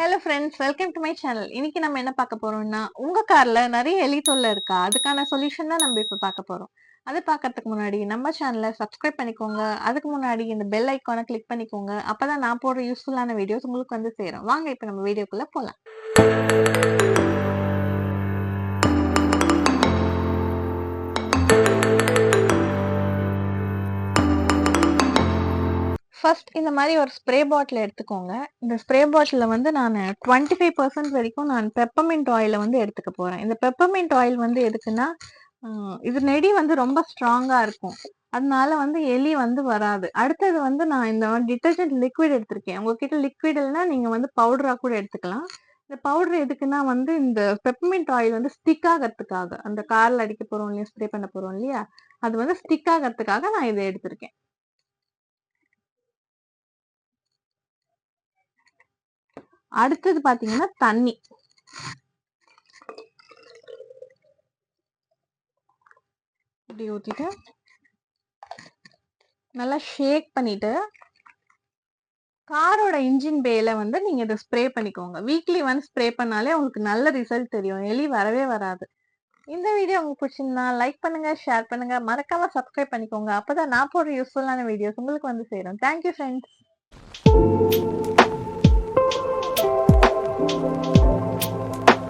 Hello friends welcome to my channel இன்னைக்கு நம்ம என்ன பார்க்க போறோம்னா உங்க கார்ல நிறைய எலி தொல்லை இருக்கா? அதுக்கான சொல்யூஷன் தான் நம்ம இப்ப பார்க்க போறோம். அதை பார்க்கறதுக்கு முன்னாடி நம்ம சேனலை சப்ஸ்கிரைப் பண்ணிக்கோங்க. அதுக்கு முன்னாடி இந்த பெல் ஐக்கானை கிளிக் பண்ணிக்கோங்க. அப்பதான் நான் போடுற யூஸ்ஃபுல்லான வீடியோஸ் உங்களுக்கு வந்து சேரும். வாங்க இப்போ நம்ம வீடியோக்குள்ள போலாம். ஃபர்ஸ்ட் இந்த மாதிரி ஒரு ஸ்ப்ரே பாட்டில் எடுத்துக்கோங்க. இந்த ஸ்ப்ரே பாட்டிலில் வந்து நான் டுவெண்ட்டி ஃபைவ் பர்சன்ட் வரைக்கும் நான் பெப்பமின்ட் ஆயிலை வந்து எடுத்துக்க போகிறேன் இந்த பெப்பமின்ட் ஆயில் வந்து எதுக்குன்னா இது நெடி வந்து ரொம்ப ஸ்ட்ராங்காக இருக்கும். அதனால வந்து எலி வந்து வராது. அடுத்தது வந்து நான் இந்த டிட்டர்ஜென்ட் லிக்விட் எடுத்திருக்கேன். உங்ககிட்ட லிக்விட் இல்லைன்னா நீங்கள் வந்து பவுடராக கூட எடுத்துக்கலாம். இந்த பவுடர் எதுக்குன்னா வந்து இந்த பெப்பமின்ட் ஆயில் வந்து ஸ்டிக் ஆகிறதுக்காக அந்த காரில் அடிக்க போகிறோம் இல்லையா ஸ்ப்ரே பண்ண போகிறோம் இல்லையா அது வந்து ஸ்டிக் ஆகிறதுக்காக நான் இதை எடுத்திருக்கேன். அடுத்தது பாத்தீங்கன்னா தண்ணி. இப்படி ஊத்திட்டு நல்லா ஷேக் பண்ணிட்டு காரோட இன்ஜின் பேல வந்து நீங்க இதை ஸ்ப்ரே பண்ணிக்கோங்க. வீக்லி ஒன் ஸ்ப்ரே பண்ணாலே உங்களுக்கு நல்ல ரிசல்ட் தெரியும். எலி வரவே வராது. இந்த வீடியோ உங்களுக்கு பிடிச்சிருந்தா லைக் பண்ணுங்க ஷேர் பண்ணுங்க. மறக்காம சப்ஸ்கிரைப் பண்ணிக்கோங்க. அப்பதான் நான் போடுற யூஸ்ஃபுல்லான வீடியோஸ் உங்களுக்கு வந்து சேரும். Thank you friends Thank you.